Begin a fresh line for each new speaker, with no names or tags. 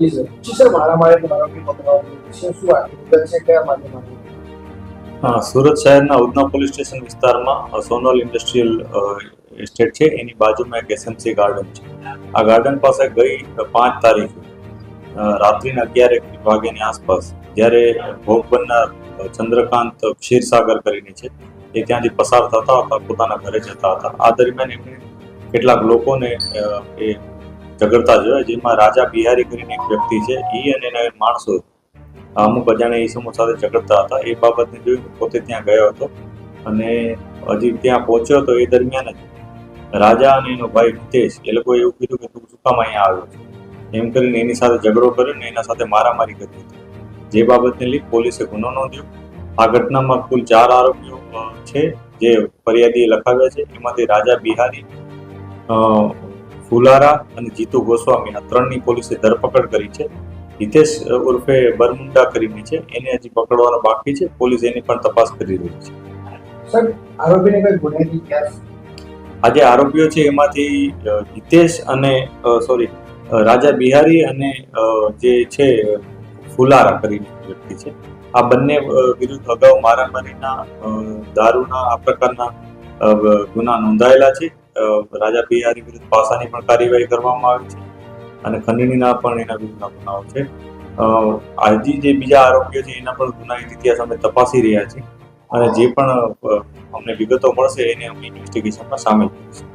જી sir. મારા માટે આરોપી પકડવાનું શું આરોપી છે? કયા માધ્યમમાં?
હા, સુરત શહેરના ઉધના પોલીસ સ્ટેશન વિસ્તારમાં સોનલ ઇન્ડસ્ટ્રીયલ એસ્ટેટ છે. એની બાજુમાં એક એસએમસી ગાર્ડન છે. આ ગાર્ડન પાસે ગઈ પાંચ તારીખે રાત્રિના અગિયાર એક વાગ્યાની આસપાસ જ્યારે ભોગ બનનાર ચંદ્રકાંત ક્ષીરસાગર કરીને છે એ ત્યાંથી પસાર થતા હતા પોતાના ઘરે જતા હતા. આ દરમિયાન એમણે કેટલાક લોકોને એ ઝઘડતા જોયા જેમાં રાજા બિહારી કરીને એક વ્યક્તિ છે એ અને એના માણસો, અમુક અજાણે ઈસમો સાથે ઝઘડતા હતા. એ બાબતને જોઈને પોતે ત્યાં ગયો હતો અને હજી ત્યાં પહોંચ્યો તો એ દરમિયાન જ રાજા અને એનો ભાઈ હિતેશ, એ લોકોએ એવું કીધું કે તું શું અહીંયા આવ્યો છે. એમ કરીને એની સાથે ઝઘડો કર્યો ને એના સાથે મારામારી કરી હતી જે બાબતને લઈ પોલીસે ગુનો નોંધ્યો. આ ઘટનામાં કુલ ચાર આરોપીઓ છે, જે ફરિયાદીએ લખાવ્યા છે. એમાંથી રાજા બિહારી ફુલારા અને જીતુ ગોસ્વામી આ ત્રણની પોલીસે ધરપકડ કરી છે. હિતેશ ઉર્ફે બરમુંડા કરીને છે. એને હજી પકડવાનો બાકી છે. પોલીસ એની પણ તપાસ કરી રહી છે.
સર આરોપીને કોઈ ગુનાહિત ઇતિહાસ
આ જે આરોપીઓ છે એમાંથી હિતેશ અને સોરી રાજા બિહારી અને જે છે ફુલારા કરીને વ્યક્તિ છે. આ બંને વિરુદ્ધ અગાઉ મારામારીના દારૂના આ પ્રકારના ગુના નોંધાયેલા છે. રાજા બિહારી વિરુદ્ધ પાસાની પણ કાર્યવાહી કરવામાં આવી છે અને ખંડણીના પણ એના વિરુદ્ધના ગુનાઓ છે. હજી જે બીજા આરોપીઓ છે, એના પણ ગુનાહિત ઇતિહાસ અમે તપાસી રહ્યા છીએ અને જે પણ અમને વિગતો મળશે, એને અમે ઇન્વેસ્ટિગેશનમાં સામેલ કરીશું.